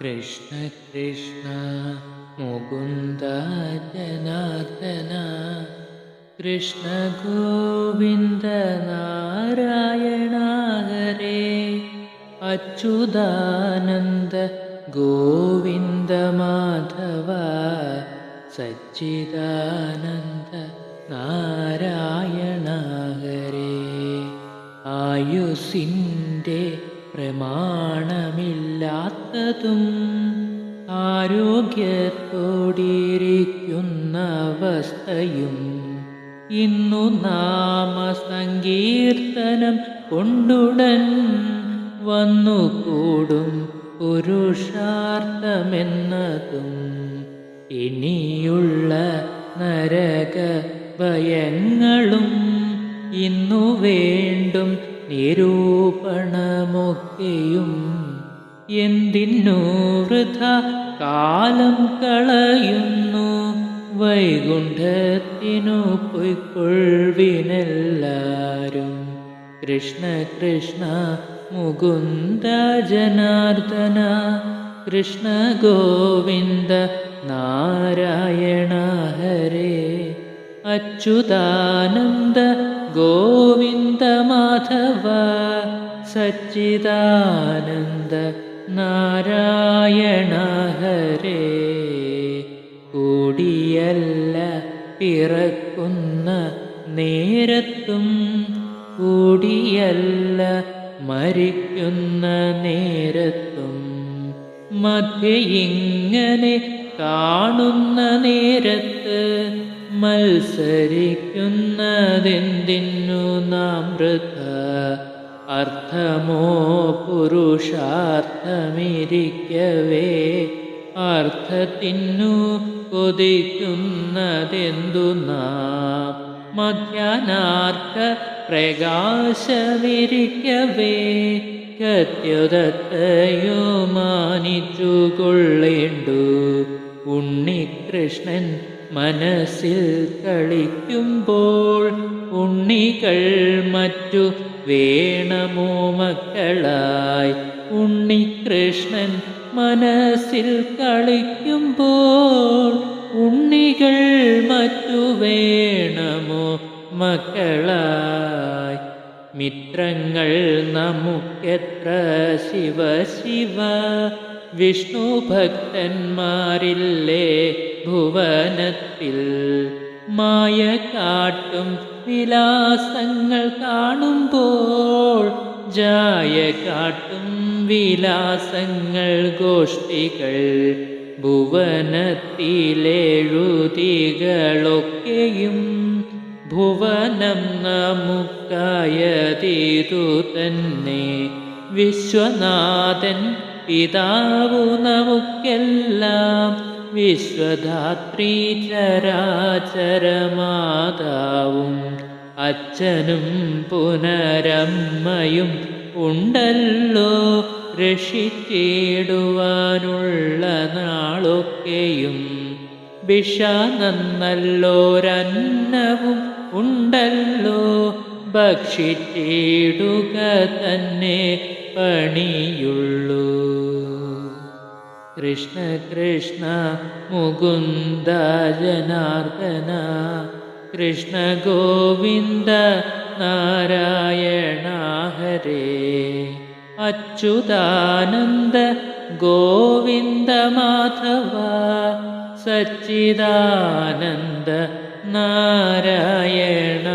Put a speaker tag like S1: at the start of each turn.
S1: कृष्ण कृष्ण मुकुन्द जनार्दना कृष्ण हरे अच्युदानन्द गोविन्द माधव सच्चिदानन्द नारायण हरे आयुसिन् പ്രമാണമില്ലാത്തതും ആരോഗ്യത്തോടിരിക്കുന്ന അവസ്ഥയും ഇന്നു നാമ സങ്കീർത്തനം കൊണ്ടുടൻ വന്നുകൂടും പുരുഷാർത്ഥമെന്നതും ഇനിയുള്ള നരക ഭയങ്ങളും ഇന്നു വേണ്ടും നിരൂപണമൊക്കെയും. എന്തിനു വൃഥ കാലം കളയുന്നു? വൈകുണ്ഠത്തിനു പൊയ്ക്കൊള്ളിനെല്ലാരും കൃഷ്ണ കൃഷ്ണ മുകുന്ദ ജനാർദ്ദന. കൃഷ്ണ ഗോവിന്ദ നാരായണ ഹരേ. അച്യുതാനന്ദ ഗോവിന്ദ മാധവ സച്ചിദാനന്ദ നാരായണ ഹരേ കൂടിയല്ല പിറക്കുന്ന നേരത്തും കൂടിയല്ല മരിക്കുന്ന നേരത്തും മധ്യ ഇങ്ങനെ കാണുന്ന നേരത്ത് മത്സരിക്കുന്നതെന്തിനു നാം വൃഥ? അർത്ഥമോ പുരുഷാർത്ഥമിരിക്കവേ? അർത്ഥത്തിനു കൊതിക്കുന്നതെന്തു നാം? മധ്യാനാർക്ക പ്രകാശമിരിക്കവേ? കത്യുതത്തയോ മാനിച്ചുകൊള്ളേണ്ടു? ഉണ്ണികൃഷ്ണൻ മനസ്സിൽ കളിക്കുമ്പോൾ ഉണ്ണികൾ മറ്റു വേണമോ മക്കളായി ഉണ്ണികൃഷ്ണൻ മനസ്സിൽ കളിക്കുമ്പോൾ ഉണ്ണികൾ മറ്റു വേണമോ മക്കളായി മിത്രങ്ങൾ നമുക്കെത്ര ശിവ ശിവ വിഷ്ണു ഭക്തന്മാരില്ലേ ഭുവനത്തിൽ? മായ കാട്ടും വിലാസങ്ങൾ കാണുമ്പോൾ ജായ കാട്ടും വിലാസങ്ങൾ ഗോഷ്ഠികൾ ഭുവനത്തിലെഴുതികളൊക്കെയും ഭുവനം നമുക്കായതീതു തന്നെ. വിശ്വനാഥൻ പിതാവു നമുക്കെല്ലാം വിശ്വധാത്രീ ചരാചരമാതാവും. അച്ഛനും പുനരമ്മയും ഉണ്ടല്ലോ രക്ഷിച്ചിടുവാനുള്ള നാളൊക്കെയും. ഭിഷ നന്നല്ലോരന്നവും ഉണ്ടല്ലോ ഭക്ഷിച്ചിടുക തന്നെ പണിയുള്ളൂ. കൃഷ്ണ കൃഷ്ണ മുകുന്ദ ജനാർദ്ദന കൃഷ്ണ ഗോവിന്ദ നാരായണ ഹരേ. അച്യുതാനന്ദ ഗോവിന്ദ മാധവ സച്ചിദാനന്ദ നാരായണ